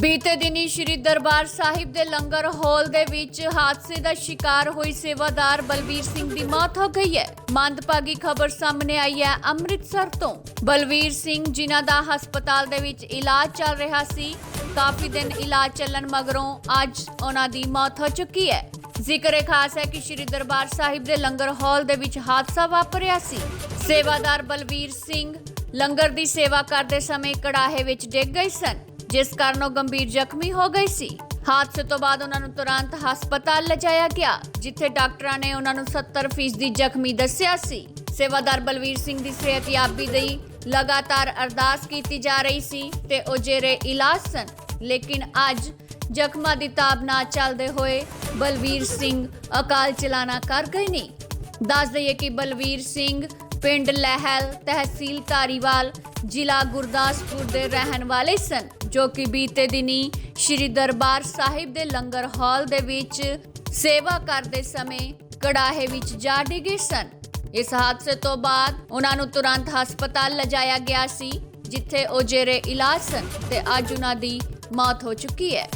ਬੀਤੇ ਦਿਨੀ ਸ਼੍ਰੀ ਦਰਬਾਰ ਸਾਹਿਬ ਦੇ ਲੰਗਰ ਹਾਲ ਦੇ ਵਿੱਚ ਹਾਦਸੇ ਦਾ ਸ਼ਿਕਾਰ ਹੋਈ ਸੇਵਾਦਾਰ ਬਲਵੀਰ ਸਿੰਘ ਦੀ ਮੌਤ ਹੋ ਗਈ ਹੈ। ਮੰਦਭਾਗੀ ਖਬਰ ਸਾਹਮਣੇ ਆਈ ਹੈ ਅੰਮ੍ਰਿਤਸਰ ਤੋਂ। ਬਲਵੀਰ ਸਿੰਘ, ਜਿਨ੍ਹਾਂ ਦਾ ਹਸਪਤਾਲ ਦੇ ਵਿੱਚ ਇਲਾਜ ਚੱਲ ਰਿਹਾ ਸੀ, ਕਾਫੀ ਦਿਨ ਇਲਾਜ ਚੱਲਣ ਮਗਰੋਂ ਅੱਜ ਉਹਨਾਂ ਦੀ ਮੌਤ ਹੋ ਚੁੱਕੀ ਹੈ। ਜ਼ਿਕਰ ਇਹ ਖਾਸ ਹੈ ਕਿ ਸ਼੍ਰੀ ਦਰਬਾਰ ਸਾਹਿਬ ਦੇ ਲੰਗਰ ਹਾਲ ਦੇ ਵਿੱਚ ਹਾਦਸਾ ਵਾਪਰਿਆ ਸੀ। ਸੇਵਾਦਾਰ ਬਲਵੀਰ ਸਿੰਘ ਲੰਗਰ ਦੀ ਸੇਵਾ ਕਰਦੇ ਸਮੇਂ ਕੜਾਹੇ ਵਿੱਚ ਡਿੱਗ ਗਏ ਸਨ। ਜਿਸ ਕਾਰਨ ਉਹ ਗੰਭੀਰ ਜ਼ਖਮੀ ਹੋ ਗਈ ਸੀ। ਹਾਦਸੇ ਤੋਂ ਬਾਅਦ ਉਹਨਾਂ ਨੂੰ ਤੁਰੰਤ ਹਸਪਤਾਲ ਲਿਜਾਇਆ ਗਿਆ, ਜਿੱਥੇ ਡਾਕਟਰਾਂ ਨੇ ਉਹਨਾਂ ਨੂੰ 70% ਦੀ ਜ਼ਖਮੀ ਦੱਸਿਆ ਸੀ। ਸੇਵਾਦਾਰ ਬਲਵੀਰ ਸਿੰਘ ਦੀ ਸਿਹਤਯਾਬੀ ਲਈ ਲਗਾਤਾਰ ਅਰਦਾਸ ਕੀਤੀ ਜਾ ਰਹੀ ਸੀ ਤੇ ਉਹ ਜੇਰੇ ਇਲਾਜ ਸਨ। ਲੇਕਿਨ ਅੱਜ ਜ਼ਖਮਾਂ ਦੀ ਤਾਬ ਨਾ ਚੱਲਦੇ ਹੋਏ ਬਲਵੀਰ ਸਿੰਘ ਅਕਾਲ ਚਲਾਣਾ ਕਰ ਗਏ ਨੇ। ਦੱਸ ਦਈਏ ਕਿ ਬਲਵੀਰ ਸਿੰਘ ਪਿੰਡ ਲਹਿਲ ਤਹਿਸੀਲ ਧਾਰੀਵਾਲ ਜ਼ਿਲ੍ਹਾ ਗੁਰਦਾਸਪੁਰ ਦੇ ਰਹਿਣ ਵਾਲੇ ਸਨ, ਜੋ ਕਿ ਬੀਤੇ ਦਿਨੀ ਸ਼੍ਰੀ ਦਰਬਾਰ ਸਾਹਿਬ ਦੇ ਲੰਗਰ ਹਾਲ ਦੇ ਵਿੱਚ ਸੇਵਾ ਕਰਦੇ ਸਮੇਂ ਕੜਾਹੇ ਵਿੱਚ ਜਾ ਡਿੱਗੇ ਸਨ। ਇਸ ਹਾਦਸੇ ਤੋਂ ਬਾਅਦ ਉਹਨਾਂ ਨੂੰ ਤੁਰੰਤ ਹਸਪਤਾਲ ਲਿਜਾਇਆ ਗਿਆ ਸੀ, ਜਿੱਥੇ ਉਹ ਜੇਰੇ ਇਲਾਜ ਸਨ ਤੇ ਅੱਜ ਉਹਨਾਂ ਦੀ ਮੌਤ ਹੋ ਚੁੱਕੀ ਹੈ।